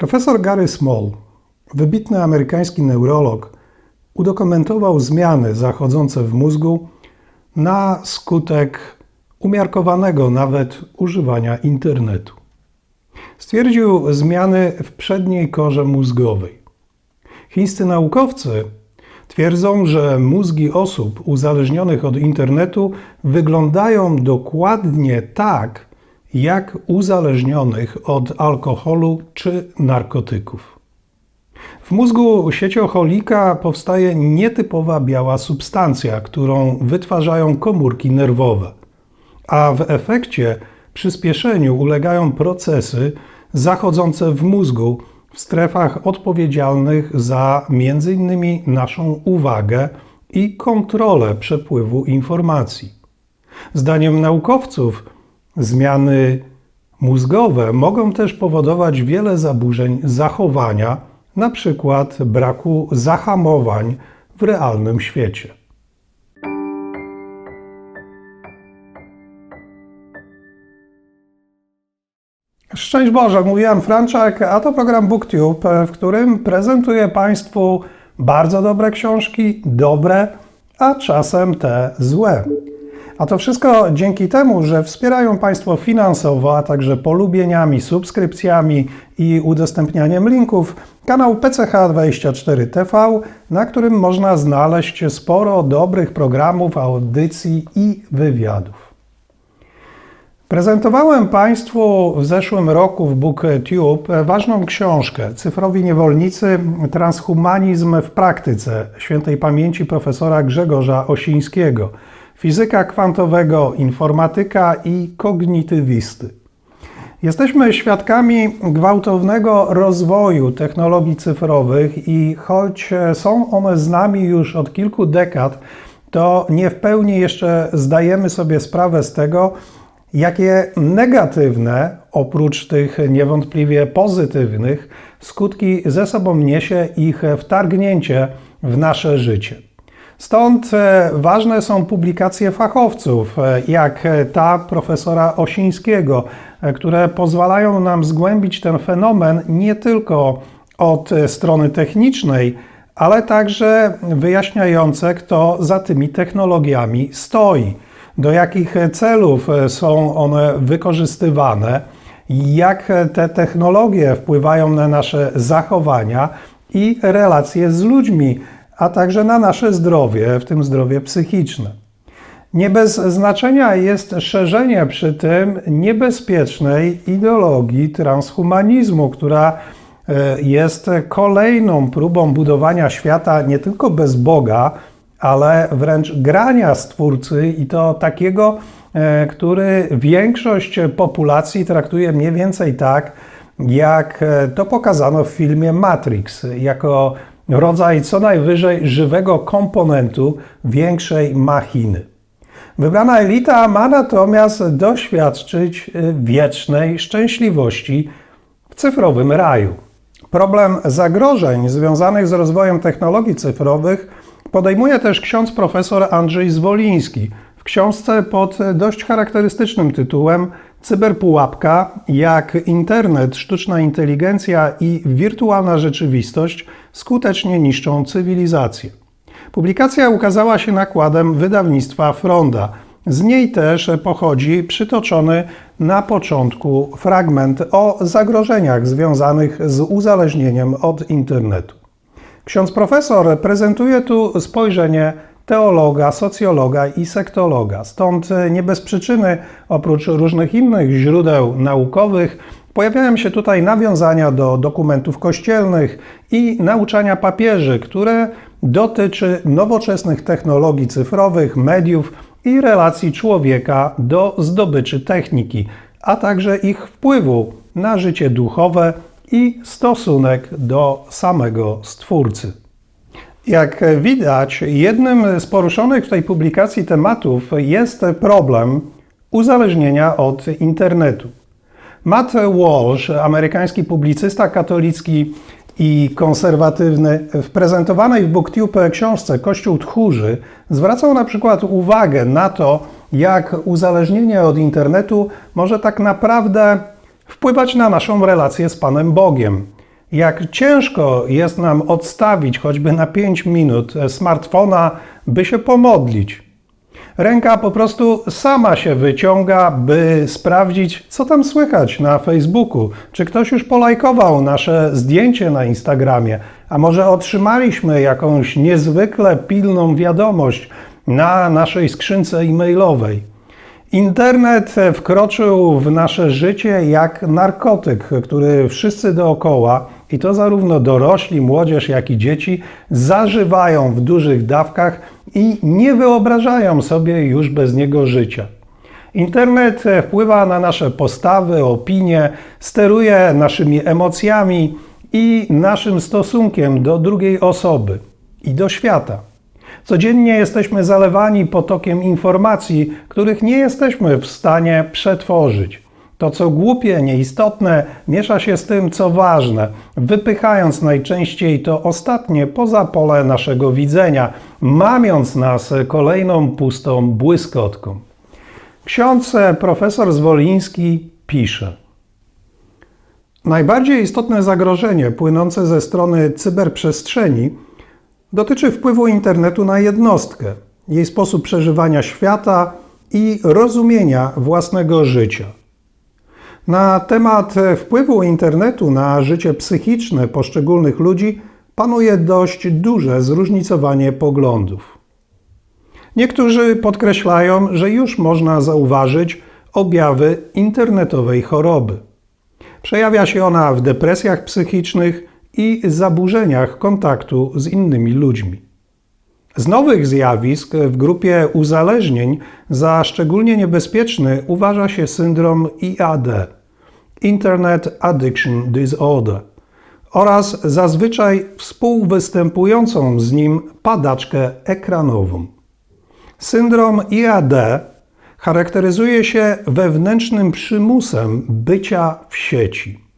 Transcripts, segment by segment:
Profesor Gary Small, wybitny amerykański neurolog, udokumentował zmiany zachodzące w mózgu na skutek umiarkowanego nawet używania internetu. Stwierdził zmiany w przedniej korze mózgowej. Chińscy naukowcy twierdzą, że mózgi osób uzależnionych od internetu wyglądają dokładnie tak, jak uzależnionych od alkoholu czy narkotyków. W mózgu sieciocholika powstaje nietypowa biała substancja, którą wytwarzają komórki nerwowe, a w efekcie przyspieszeniu ulegają procesy zachodzące w mózgu w strefach odpowiedzialnych za m.in. naszą uwagę i kontrolę przepływu informacji. Zdaniem naukowców, zmiany mózgowe mogą też powodować wiele zaburzeń zachowania, na przykład braku zahamowań w realnym świecie. Szczęść Boże, mówi Jan Franczak, a to program BookTube, w którym prezentuję Państwu bardzo dobre książki, dobre, a czasem te złe. A to wszystko dzięki temu, że wspierają Państwo finansowo, a także polubieniami, subskrypcjami i udostępnianiem linków kanał PCH24TV, na którym można znaleźć sporo dobrych programów, audycji i wywiadów. Prezentowałem Państwu w zeszłym roku w BookTube ważną książkę Cyfrowi niewolnicy transhumanizm w praktyce świętej pamięci profesora Grzegorza Osińskiego, fizyka kwantowego, informatyka i kognitywisty. Jesteśmy świadkami gwałtownego rozwoju technologii cyfrowych i choć są one z nami już od kilku dekad, to nie w pełni jeszcze zdajemy sobie sprawę z tego, jakie negatywne, oprócz tych niewątpliwie pozytywnych, skutki ze sobą niesie ich wtargnięcie w nasze życie. Stąd ważne są publikacje fachowców, jak ta profesora Osińskiego, które pozwalają nam zgłębić ten fenomen nie tylko od strony technicznej, ale także wyjaśniające, kto za tymi technologiami stoi do jakich celów są one wykorzystywane, jak te technologie wpływają na nasze zachowania i relacje z ludźmi, a także na nasze zdrowie, w tym zdrowie psychiczne. Nie bez znaczenia jest szerzenie przy tym niebezpiecznej ideologii transhumanizmu, która jest kolejną próbą budowania świata nie tylko bez Boga, ale wręcz grania stwórcy i to takiego, który większość populacji traktuje mniej więcej tak, jak to pokazano w filmie Matrix, jako rodzaj co najwyżej żywego komponentu większej machiny. Wybrana elita ma natomiast doświadczyć wiecznej szczęśliwości w cyfrowym raju. Problem zagrożeń związanych z rozwojem technologii cyfrowych podejmuje też ksiądz profesor Andrzej Zwoliński książce pod dość charakterystycznym tytułem Cyberpułapka jak internet, sztuczna inteligencja i wirtualna rzeczywistość skutecznie niszczą cywilizację. Publikacja ukazała się nakładem wydawnictwa Fronda. Z niej też pochodzi przytoczony na początku fragment o zagrożeniach związanych z uzależnieniem od internetu. Ksiądz profesor prezentuje tu spojrzenie teologa, socjologa i sektologa. Stąd nie bez przyczyny, oprócz różnych innych źródeł naukowych, pojawiają się tutaj nawiązania do dokumentów kościelnych i nauczania papieży, które dotyczy nowoczesnych technologii cyfrowych, mediów i relacji człowieka do zdobyczy techniki, a także ich wpływu na życie duchowe i stosunek do samego Stwórcy. Jak widać, jednym z poruszonych w tej publikacji tematów jest problem uzależnienia od internetu. Matt Walsh, amerykański publicysta katolicki i konserwatywny, w prezentowanej w BookTube książce Kościół tchórzy zwracał na przykład uwagę na to, jak uzależnienie od internetu może tak naprawdę wpływać na naszą relację z Panem Bogiem. Jak ciężko jest nam odstawić choćby na 5 minut smartfona, by się pomodlić. Ręka po prostu sama się wyciąga, by sprawdzić, co tam słychać na Facebooku. Czy ktoś już polajkował nasze zdjęcie na Instagramie, a może otrzymaliśmy jakąś niezwykle pilną wiadomość na naszej skrzynce e-mailowej. Internet wkroczył w nasze życie jak narkotyk, który wszyscy dookoła, i to zarówno dorośli, młodzież, jak i dzieci, zażywają w dużych dawkach i nie wyobrażają sobie już bez niego życia. Internet wpływa na nasze postawy, opinie, steruje naszymi emocjami i naszym stosunkiem do drugiej osoby i do świata. Codziennie jesteśmy zalewani potokiem informacji, których nie jesteśmy w stanie przetworzyć. To, co głupie, nieistotne, miesza się z tym, co ważne, wypychając najczęściej to ostatnie poza pole naszego widzenia, mamiąc nas kolejną pustą błyskotką. Ksiądz profesor Zwoliński pisze. Najbardziej istotne zagrożenie płynące ze strony cyberprzestrzeni dotyczy wpływu internetu na jednostkę, jej sposób przeżywania świata i rozumienia własnego życia. Na temat wpływu internetu na życie psychiczne poszczególnych ludzi panuje dość duże zróżnicowanie poglądów. Niektórzy podkreślają, że już można zauważyć objawy internetowej choroby. Przejawia się ona w depresjach psychicznych i zaburzeniach kontaktu z innymi ludźmi. Z nowych zjawisk w grupie uzależnień za szczególnie niebezpieczny uważa się syndrom IAD Internet Addiction Disorder oraz zazwyczaj współwystępującą z nim padaczkę ekranową. Syndrom IAD charakteryzuje się wewnętrznym przymusem bycia w sieci,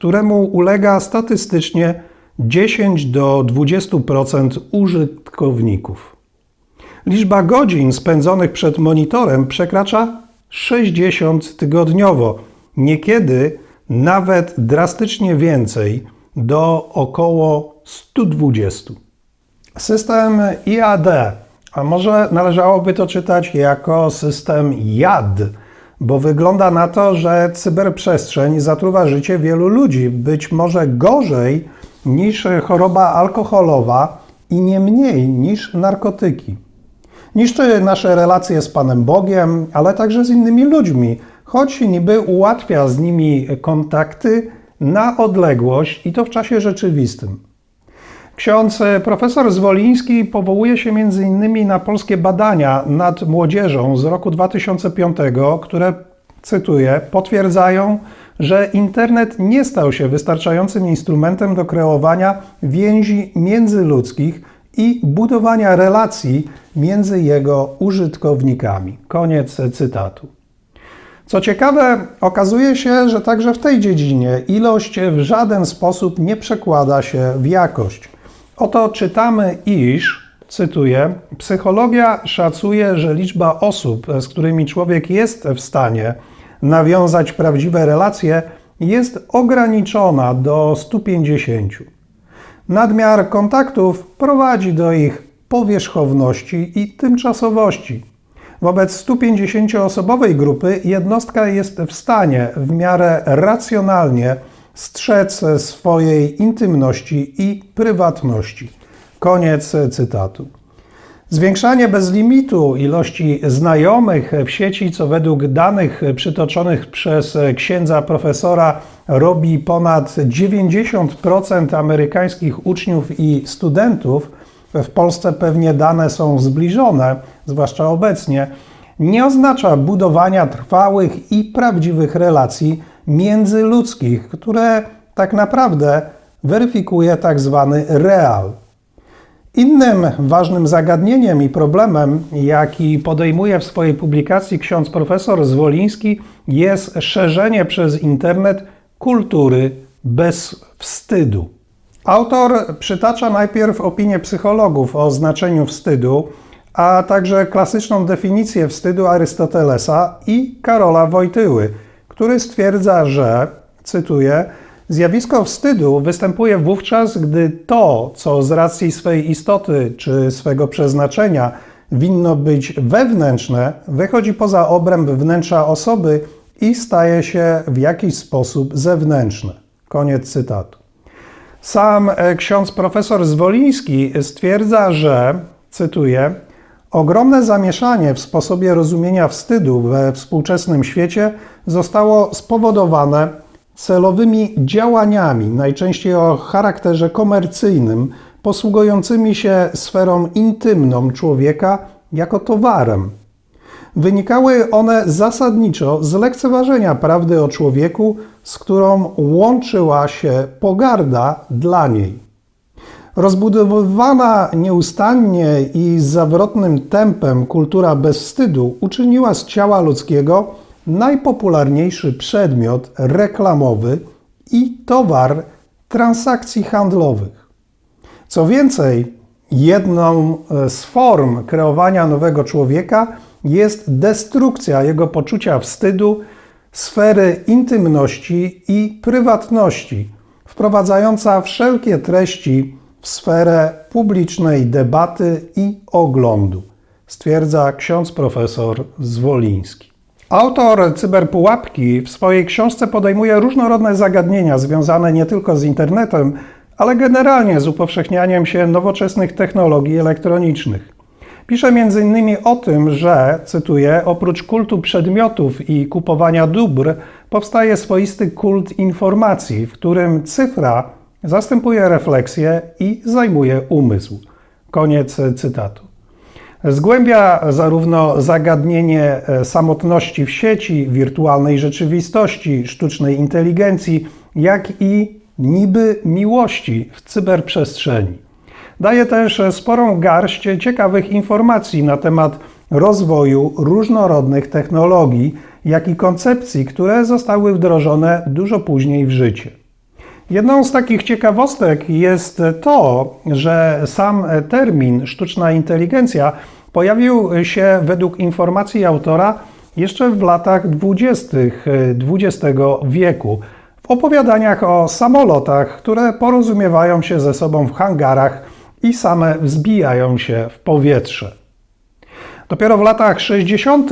któremu ulega statystycznie 10 do 20% użytkowników. Liczba godzin spędzonych przed monitorem przekracza 60 tygodniowo, niekiedy nawet drastycznie więcej, do około 120. System IAD, a może należałoby to czytać jako system JAD, bo wygląda na to, że cyberprzestrzeń zatruwa życie wielu ludzi, być może gorzej niż choroba alkoholowa i nie mniej niż narkotyki. Niszczy nasze relacje z Panem Bogiem, ale także z innymi ludźmi, choć niby ułatwia z nimi kontakty na odległość i to w czasie rzeczywistym. Ksiądz profesor Zwoliński powołuje się m.in. na polskie badania nad młodzieżą z roku 2005, które, cytuję, potwierdzają, że internet nie stał się wystarczającym instrumentem do kreowania więzi międzyludzkich i budowania relacji między jego użytkownikami. Koniec cytatu. Co ciekawe, okazuje się, że także w tej dziedzinie ilość w żaden sposób nie przekłada się w jakość. Oto czytamy, iż, cytuję, psychologia szacuje, że liczba osób, z którymi człowiek jest w stanie nawiązać prawdziwe relacje, jest ograniczona do 150. Nadmiar kontaktów prowadzi do ich powierzchowności i tymczasowości. Wobec 150-osobowej grupy jednostka jest w stanie w miarę racjonalnie strzec swojej intymności i prywatności. Koniec cytatu. Zwiększanie bez limitu ilości znajomych w sieci, co według danych przytoczonych przez księdza profesora robi ponad 90% amerykańskich uczniów i studentów, w Polsce pewnie dane są zbliżone, zwłaszcza obecnie, nie oznacza budowania trwałych i prawdziwych relacji międzyludzkich, które tak naprawdę weryfikuje tak zwany real. Innym ważnym zagadnieniem i problemem, jaki podejmuje w swojej publikacji ksiądz profesor Zwoliński, jest szerzenie przez internet kultury bez wstydu. Autor przytacza najpierw opinię psychologów o znaczeniu wstydu, a także klasyczną definicję wstydu Arystotelesa i Karola Wojtyły, który stwierdza, że, cytuję, Zjawisko wstydu występuje wówczas, gdy to, co z racji swej istoty czy swego przeznaczenia winno być wewnętrzne, wychodzi poza obręb wnętrza osoby i staje się w jakiś sposób zewnętrzne. Koniec cytatu. Sam e, ksiądz profesor Zwoliński stwierdza, że, cytuję, ogromne zamieszanie w sposobie rozumienia wstydu we współczesnym świecie zostało spowodowane celowymi działaniami, najczęściej o charakterze komercyjnym, posługującymi się sferą intymną człowieka jako towarem. Wynikały one zasadniczo z lekceważenia prawdy o człowieku, z którą łączyła się pogarda dla niej. Rozbudowywana nieustannie i z zawrotnym tempem kultura bezwstydu uczyniła z ciała ludzkiego najpopularniejszy przedmiot reklamowy i towar transakcji handlowych. Co więcej, jedną z form kreowania nowego człowieka jest destrukcja jego poczucia wstydu, sfery intymności i prywatności, wprowadzająca wszelkie treści w sferę publicznej debaty i oglądu, stwierdza ksiądz profesor Zwoliński. Autor Cyberpułapki w swojej książce podejmuje różnorodne zagadnienia związane nie tylko z internetem, ale generalnie z upowszechnianiem się nowoczesnych technologii elektronicznych. Pisze m.in. o tym, że, cytuję, oprócz kultu przedmiotów i kupowania dóbr, powstaje swoisty kult informacji, w którym cyfra zastępuje refleksję i zajmuje umysł. Koniec cytatu. Zgłębia zarówno zagadnienie e, samotności w sieci, wirtualnej rzeczywistości, sztucznej inteligencji, jak i niby miłości w cyberprzestrzeni. Daje też sporą garść ciekawych informacji na temat rozwoju różnorodnych technologii, jak i koncepcji, które zostały wdrożone dużo później w życie. Jedną z takich ciekawostek jest to, że sam termin sztuczna inteligencja pojawił się według informacji autora jeszcze w latach dwudziestych XX wieku w opowiadaniach o samolotach, które porozumiewają się ze sobą w hangarach i same wzbijają się w powietrze. Dopiero w latach 60.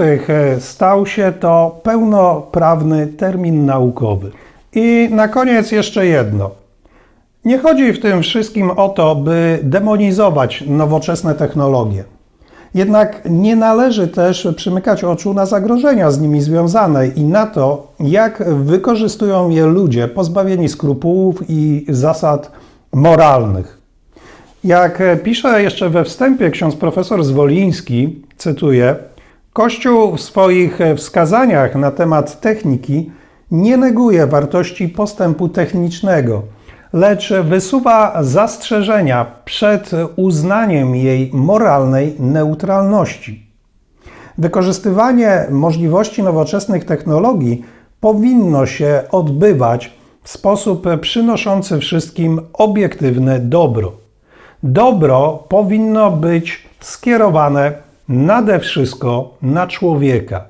stał się to pełnoprawny termin naukowy. I na koniec jeszcze jedno. Nie chodzi w tym wszystkim o to, by demonizować nowoczesne technologie. Jednak nie należy też przymykać oczu na zagrożenia z nimi związane i na to, jak wykorzystują je ludzie pozbawieni skrupułów i zasad moralnych. Jak pisze jeszcze we wstępie ksiądz profesor Zwoliński, cytuję: Kościół w swoich wskazaniach na temat techniki nie neguje wartości postępu technicznego, lecz wysuwa zastrzeżenia przed uznaniem jej moralnej neutralności. Wykorzystywanie możliwości nowoczesnych technologii powinno się odbywać w sposób przynoszący wszystkim obiektywne dobro. Dobro powinno być skierowane nade wszystko na człowieka.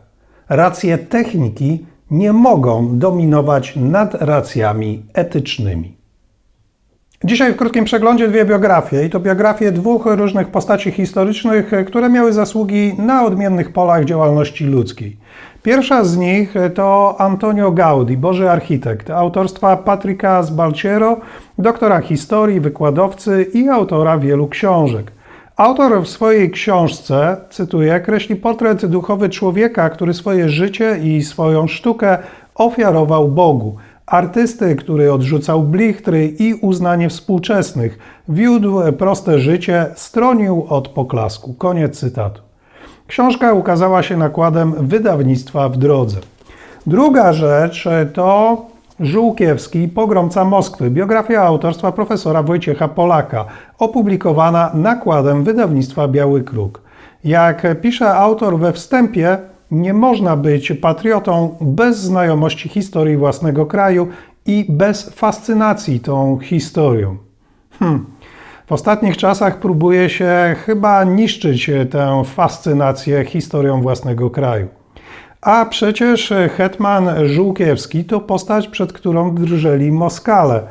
Racje techniki nie mogą dominować nad racjami etycznymi. Dzisiaj w krótkim przeglądzie dwie biografie, i to biografie dwóch różnych postaci historycznych, które miały zasługi na odmiennych polach działalności ludzkiej. Pierwsza z nich to Antonio Gaudi, Boży Architekt, autorstwa Patryka Sbalciero, doktora historii, wykładowcy i autora wielu książek. Autor w swojej książce, cytuję, kreśli portret duchowy człowieka, który swoje życie i swoją sztukę ofiarował Bogu. Artysty, który odrzucał blichtry i uznanie współczesnych, wiódł proste życie, stronił od poklasku. Koniec cytatu. Książka ukazała się nakładem wydawnictwa w drodze. Druga rzecz to Żółkiewski, Pogromca Moskwy, biografia autorstwa profesora Wojciecha Polaka, opublikowana nakładem wydawnictwa Biały Kruk. Jak pisze autor we wstępie, nie można być patriotą bez znajomości historii własnego kraju i bez fascynacji tą historią. Hmm. W ostatnich czasach próbuje się chyba niszczyć tę fascynację historią własnego kraju. A przecież hetman Żółkiewski to postać, przed którą drżeli Moskale,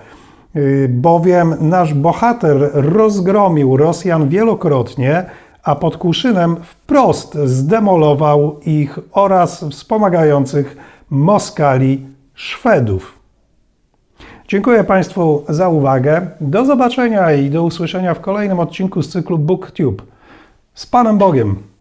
y, bowiem nasz bohater rozgromił Rosjan wielokrotnie, a pod Kłuszynem wprost zdemolował ich oraz wspomagających Moskali Szwedów. Dziękuję Państwu za uwagę. Do zobaczenia i do usłyszenia w kolejnym odcinku z cyklu BookTube. Z Panem Bogiem!